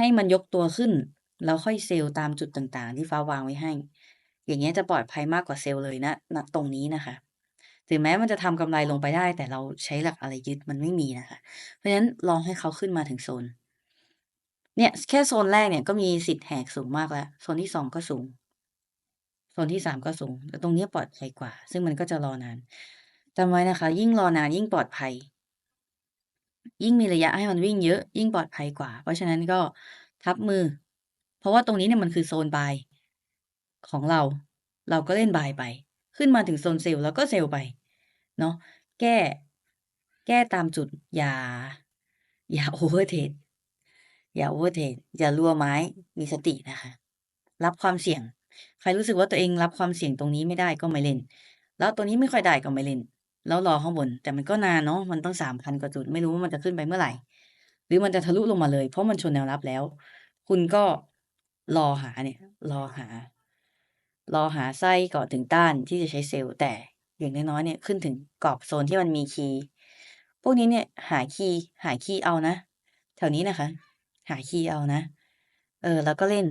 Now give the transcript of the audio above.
ให้มันยกตัวขึ้น แล้วค่อยเซลล์ตามจุดต่างๆ ที่ฟ้าวางไว้ให้ อย่างเงี้ยจะปลอดภัยมากกว่าเซลล์เลยณณตรงนี้นะคะถึงแม้มันจะทำกำไรลงไปได้ แต่เราใช้หลักอะไรยึดมันไม่มีนะคะ เพราะฉะนั้นลองให้เขาขึ้นมาถึงโซน เนี่ยแค่โซนแรกเนี่ยก็มีสิทธิ์แหกสูงมากแล้ว โซนที่2ก็สูง โซนที่3ก็สูง แต่ตรงนี้ปลอดภัยกว่า ซึ่งมันก็จะรอนานจำไว้นะคะ ยิ่งรอนานยิ่งปลอดภัย ยิ่งมีระยะให้มันวิ่งเยอะยิ่งปลอดภัยกว่า เพราะฉะนั้นก็ทับมือ เพราะว่าตรงนี้เนี่ยมันคือโซน buy ของเรา เราก็เล่น buy ไป ขึ้นมาถึงโซนเซลล์เราก็เซลล์ไป เนาะแก้ แก้ตามจุด อย่า อย่าโอเวอร์เทรดอย่าโอเวอร์เทรดอย่ารัวไม้มีสตินะคะ รับความเสี่ยง ใครรู้สึกว่าตัวเองรับความเสี่ยงตรงนี้ไม่ได้ก็ไม่เล่น แล้วตัวนี้ไม่ค่อยได้ก็ไม่เล่น แล้วรอข้างบน แต่มันก็นานเนาะมันต้อง3,000กว่าจุด ไม่รู้ว่ามันจะขึ้นไปเมื่อไหร่ หรือมันจะทะลุลงมาเลย เพราะมันชนแนวรับแล้ว คุณก็รอหาเนี่ย รอหา รอหาไส้ก่อนถึงต้านที่จะใช้เซลล์แต่อย่างน้อยๆเนี่ยขึ้นถึงกรอบโซนที่มันมีคีย์พวกนี้เนี่ย หาคีย์หาคีย์เอานะแถวนี้นะคะ หาคีย์เอานะ เออ แล้วก็เล่น